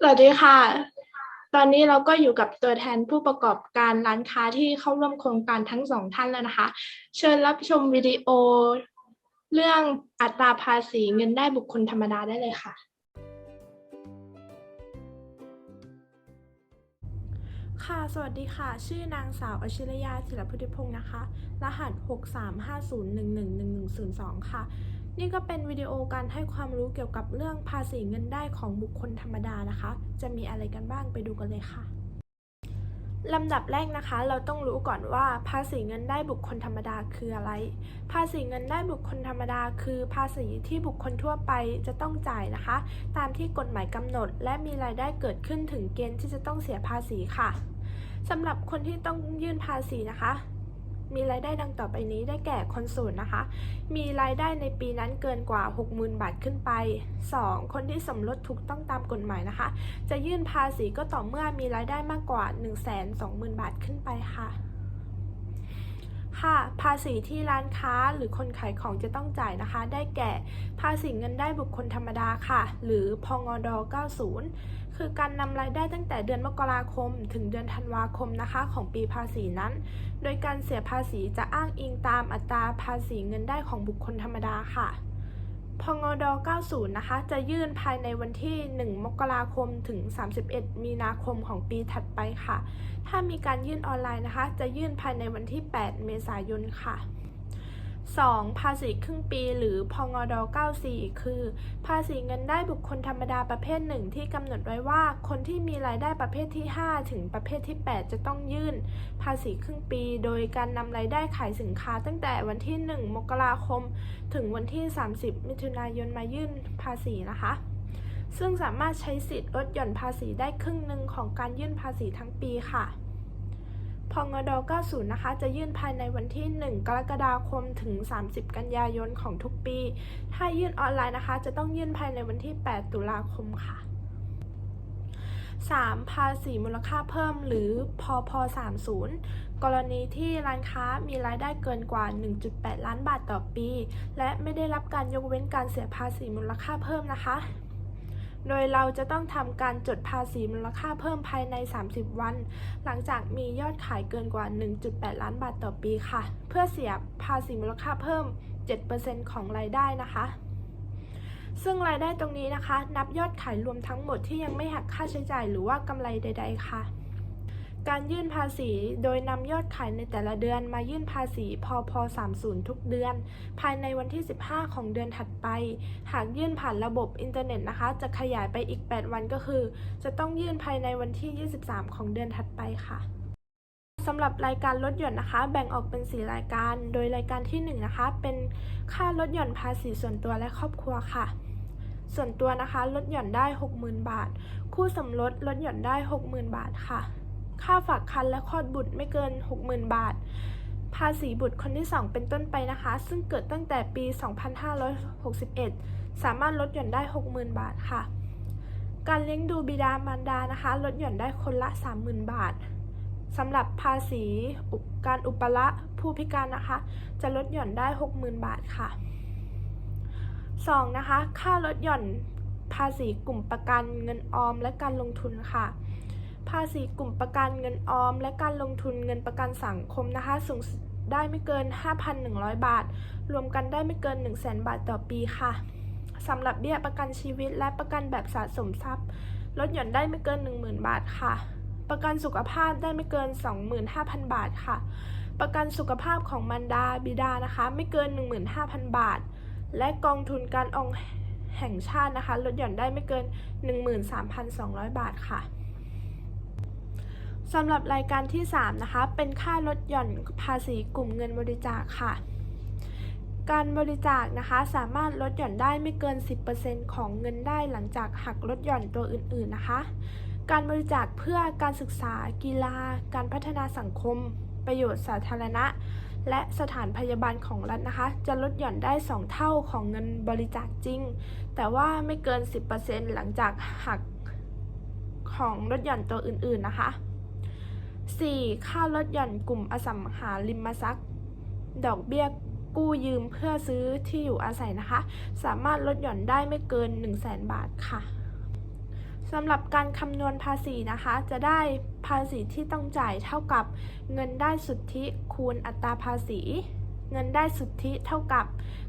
สวัสดีค่ะ ตอนนี้เราก็อยู่กับตัวแทนผู้ประกอบการร้านค้าที่เข้าร่วมโครงการทั้งสองท่านแล้วนะคะ เชิญรับชมวิดีโอ เรื่องอัตราภาษีเงินได้บุคคลธรรมดาได้เลยค่ะ ค่ะ สวัสดีค่ะ ชื่อนางสาวอชิรยาศิลพุทธิพงศ์นะคะ รหัส 6350111102 ค่ะ นี่ก็เป็นวิดีโอการให้ความรู้เกี่ยวกับเรื่องภาษีเงินได้ของบุคคลธรรมดานะคะ จะมีอะไรกันบ้างไปดูกันเลยค่ะลำดับแรกนะคะ เราต้องรู้ก่อนว่าภาษีเงินได้บุคคลธรรมดาคืออะไร ภาษีเงินได้บุคคลธรรมดา คือภาษีที่บุคคลทั่วไปจะต้องจ่ายนะคะ ตามที่กฎหมายกำหนด และมีรายได้เกิดขึ้นถึงเกณฑ์ที่จะต้องเสียภาษีค่ะสำหรับคนที่ต้องยื่นภาษีนะคะ มีรายได้ดังต่อไปนี้ได้แก่คนโสูนนะคะ มีรายได้ในปีนั้นเกินกว่า 60,000 บาทขึ้นไป 2. คนที่สมรสถูกต้องตามกฎหมายนะคะ จะยื่นภาษีก็ต่อเมื่อมีรายได้มากกว่า 120,000 บาทขึ้นไปค่ะค่ะภาษีที่ร้านค้าหรือคนขายของจะต้องจ่ายนะคะ ได้แก่ ภาษีเงินได้บุคคลธรรมดาค่ะ หรือพงด90 คือการนำรายได้ตั้งแต่เดือนมกราคม ถึงเดือนธันวาคมนะคะ ของปีภาษีนั้น โดยการเสียภาษีจะอ้างอิงตามอัตราภาษีเงินได้ของบุคคลธรรมดาค่ะพงด 90 นะคะ จะยื่นภายในวันที่ 1 มกราคม ถึง 31 มีนาคมของปีถัดไปค่ะ ถ้ามีการยื่นออนไลน์นะคะ จะยื่นภายในวันที่ 8 เมษายนค่ะ 2. ภาษีครึ่งปีหรือพงด94 คือ ภาษีเงินได้บุคคลธรรมดาประเภทหนึ่งที่กำหนดไว้ว่า คนที่มีรายได้ประเภทที่ 5 ถึงประเภทที่ 8 จะต้องยื่น ภาษีครึ่งปี โดยการนำรายได้ขายสินค้าตั้งแต่วันที่ 1 มกราคม ถึงวันที่ 30 มิถุนายนมายื่นภาษีนะคะซึ่งสามารถใช้สิทธิ์ลดหย่อนภาษีได้ครึ่งหนึ่งของการยื่นภาษีทั้งปีค่ะ งด90 นะคะ จะยื่นภายในวันที่ 1 กรกฎาคมถึง 30 กันยายนของทุกปี ถ้ายื่นออนไลน์นะคะ จะต้องยื่นภายในวันที่ 8 ตุลาคมค่ะ 3. ภาษีมูลค่าเพิ่มหรือพพ30 กรณีที่ร้านค้ามีรายได้เกินกว่า 1.8 ล้านบาทต่อปี และไม่ได้รับการยกเว้นการเสียภาษีมูลค่าเพิ่มนะคะ โดยเราจะต้องทำการจดภาษีมูลค่าเพิ่มภายใน 30 วัน หลังจากมียอดขายเกินกว่า 1.8 ล้านบาทต่อปีค่ะ เพื่อเสียภาษีมูลค่าเพิ่ม 7%ของรายได้นะคะ ซึ่งรายได้ตรงนี้นะคะ นับยอดขายรวมทั้งหมดที่ยังไม่หักค่าใช้จ่ายหรือว่ากำไรใด ๆ ค่ะ การยื่นภาษีโดยนำยอดขายในแต่ละเดือนมายื่นภาษีพพ30 ทุกเดือน ภายในวันที่ 15 ของเดือนถัดไป หากยื่นผ่านระบบอินเทอร์เน็ตนะคะ จะขยายไปอีก 8 วันก็คือ จะต้องยื่นภายในวันที่ 23 ของเดือนถัดไปค่ะสำหรับรายการลดหย่อนนะคะ แบ่งออกเป็น 4 รายการ โดยรายการที่1นะคะ เป็นค่าลดหย่อนภาษีส่วนตัวและครอบครัวค่ะ ส่วนตัวนะคะลดหย่อนได้ 60,000 บาท คู่สมรสลดหย่อนได้ 60,000 บาทค่ะ ค่าฝากคันและคลอดบุตรไม่เกิน 60,000 บาท ภาษีบุตรคนที่ 2 เป็นต้นไปนะคะ ซึ่งเกิดตั้งแต่ปี 2561 สามารถลดหย่อนได้ 60,000 บาทค่ะ การเลี้ยงดูบิดามารดานะคะ ลดหย่อนได้คนละ 30,000 บาทสำหรับภาษีการอุปละผู้พิการนะคะ จะลดหย่อนได้ 60,000 บาทค่ะ 2. นะคะ ค่าลดหย่อนภาษีกลุ่มประกันเงินออมและการลงทุนค่ะ ภาษีกลุ่มประกันเงินออม และการลงทุนเงินประกันสังคมนะคะ สูงสุดได้ไม่เกิน 5,100 บาท รวมกันได้ไม่เกิน 100,000 บาทต่อปีค่ะสำหรับเบี้ยประกันชีวิตและประกันแบบสะสมทรัพย์ ลดหย่อนได้ไม่เกิน 10,000 บาทค่ะ ประกันสุขภาพได้ไม่เกิน 25,000 บาทค่ะ ประกันสุขภาพของมารดาบิดานะคะ ไม่เกิน 15,000 บาท และกองทุนการออมแห่งชาตินะคะ ลดหย่อนได้ไม่เกิน 13,200 บาทค่ะ สำหรับรายการที่ 3 นะคะ เป็นค่าลดหย่อนภาษีกลุ่มเงินบริจาคค่ะ การบริจาคนะคะสามารถลดหย่อนได้ไม่เกิน 10%ของเงินได้หลังจากหักลดหย่อนตัวอื่น ๆนะคะ การบริจาคเพื่อการศึกษา กีฬา การพัฒนาสังคม ประโยชน์สาธารณะ และสถานพยาบาลของรัฐนะคะ จะลดหย่อนได้ 2 เท่าของเงินบริจาคจริง แต่ว่าไม่เกิน 10%หลังจากหักของลดหย่อนตัวอื่น ๆ นะคะ 4. ค่าลดหย่อนกลุ่มอสังหาริมทรัพย์ ดอกเบี้ยกู้ยืมเพื่อซื้อที่อยู่อาศัยนะคะ สามารถลดหย่อนได้ไม่เกิน 1 0 0 0 0แบาทค่ะสำหรับการคำนวณภาษีนะคะ จะได้ภาษีที่ต้องจ่ายเท่ากับเงินได้สุทธิคูณอัตราภาษี เงินได้สุทธิเท่ากับ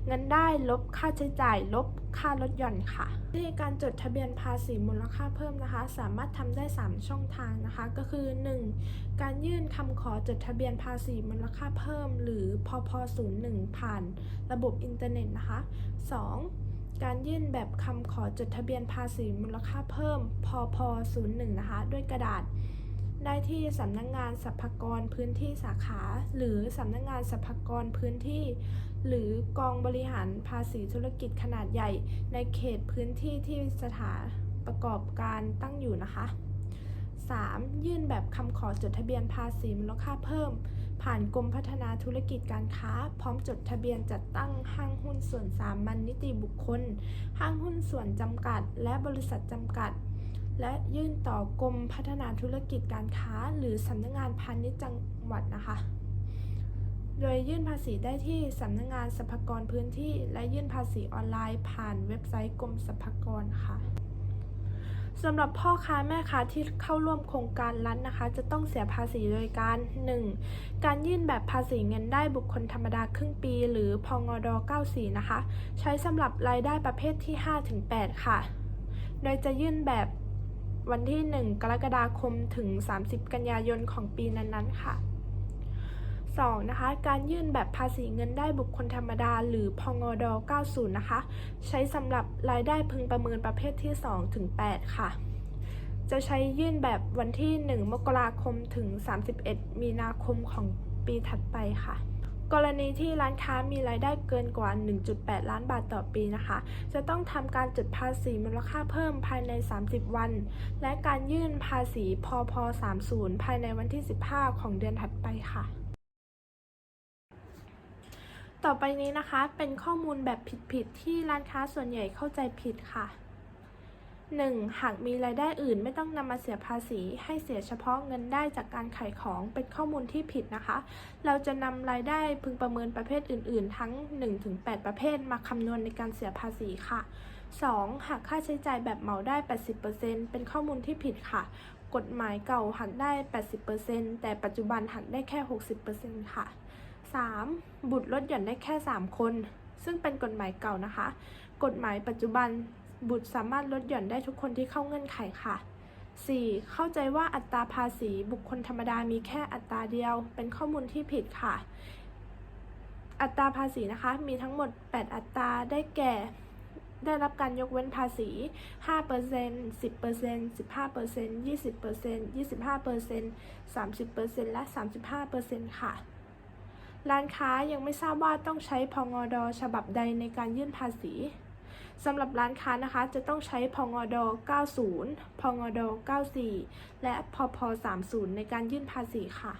เงินได้ลบค่าใช้จ่าย ลบค่าลดหย่อนค่ะวิธีการจดทะเบียนภาษีมูลค่าเพิ่มนะคะ สามารถทำได้ 3 ช่องทางนะคะ ก็คือ 1. การยื่นคำขอจดทะเบียนภาษีมูลค่าเพิ่ม หรือพพ01ผ่านระบบอินเทอร์เน็ตนะคะ 2. การยื่นแบบคำขอจดทะเบียนภาษีมูลค่าเพิ่ม พพ01นะคะ ด้วยกระดาษ ได้ที่สำนักงงานสรรพากรพื้นที่สาขา หรือสำนักงงานสรรพากรพื้นที่ หรือกองบริหารภาษีธุรกิจขนาดใหญ่ ในเขตพื้นที่ที่สถานประกอบการตั้งอยู่นะคะ 3. ยื่นแบบคำขอจดทะเบียนภาษีมูลค่าเพิ่ม ผ่านกรมพัฒนาธุรกิจการค้า พร้อมจดทะเบียนจัดตั้งห้างหุ้นส่วนสามัญนิติบุคคล ห้างหุ้นส่วนจำกัด และบริษัทจำกัด และยื่นต่อกรมพัฒนาธุรกิจการค้า หรือสำนักงานพาณิชย์จังหวัดนะคะ โดยยื่นภาษีได้ที่สำนักงานสรรพากรพื้นที่ และยื่นภาษีออนไลน์ ผ่านเว็บไซต์กรมสรรพากรค่ะสำหรับพ่อค้าแม่ค้าที่เข้าร่วมโครงการรัฐนะคะ จะต้องเสียภาษีโดยการ 1. การยื่นแบบภาษีเงินได้บุคคลธรรมดาครึ่งปี หรือพงด94 นะคะ ใช้สำหรับรายได้ประเภทที่ 5-8 ค่ะ โดยจะยื่นแบบ วันที่ 1 กรกฎาคมถึง 30 กันยายนของปีนั้นๆ ค่ะ 2. นะคะ การยื่นแบบภาษีเงินได้บุคคลธรรมดา หรือพงด90 นะคะ ใช้สำหรับรายได้พึงประเมินประเภทที่ 2 ถึง 8 ค่ะ จะใช้ยื่นแบบวันที่ 1 มกราคมถึง 31 มีนาคมของปีถัดไปค่ะ กรณีที่ร้านค้ามีรายได้เกินกว่า 1.8 ล้านบาทต่อปีนะคะ จะต้องทำการจดภาษีมูลค่าเพิ่มภายใน 30 วัน และการยื่นภาษีพพ30 ภายในวันที่ 15 ของเดือนถัดไปค่ะ ต่อไปนี้นะคะเป็นข้อมูลแบบผิดๆที่ร้านค้าส่วนใหญ่เข้าใจผิดค่ะ 1. หากมีรายได้อื่นไม่ต้องนำมาเสียภาษี ให้เสียเฉพาะเงินได้จากการขายของเป็นข้อมูลที่ผิดนะคะ เราจะนำรายได้พึงประเมินประเภทอื่น ๆ ทั้ง 1-8 ประเภทมาคำนวณในการเสียภาษีค่ะ 2. หากค่าใช้จ่ายแบบเหมาได้ 80%เป็นข้อมูลที่ผิดค่ะ กฎหมายเก่าหักได้ 80%แต่ปัจจุบันหักได้แค่ 60%ค่ะ 3. บุตรลดหย่อนได้แค่ 3 คน ซึ่งเป็นกฎหมายเก่านะคะ กฎหมายปัจจุบัน บุตรสามารถลดหย่อนได้ทุกคนที่เข้าเงื่อนไขค่ะ 4. เข้าใจว่าอัตราภาษีบุคคลธรรมดามีแค่อัตราเดียว เป็นข้อมูลที่ผิดค่ะ อัตราภาษีนะคะ มีทั้งหมด 8 อัตราได้แก่ ได้รับการยกเว้นภาษี 5% 10% 15% 20% 25% 30%และ 35%ค่ะ ร้านค้ายังไม่ทราบว่าต้องใช้พงอดฉบับใดในการยื่นภาษี สำหรับร้านค้านะคะจะต้องใช้พงอด90 พงอด94 และพพ30 ในการยื่นภาษีค่ะ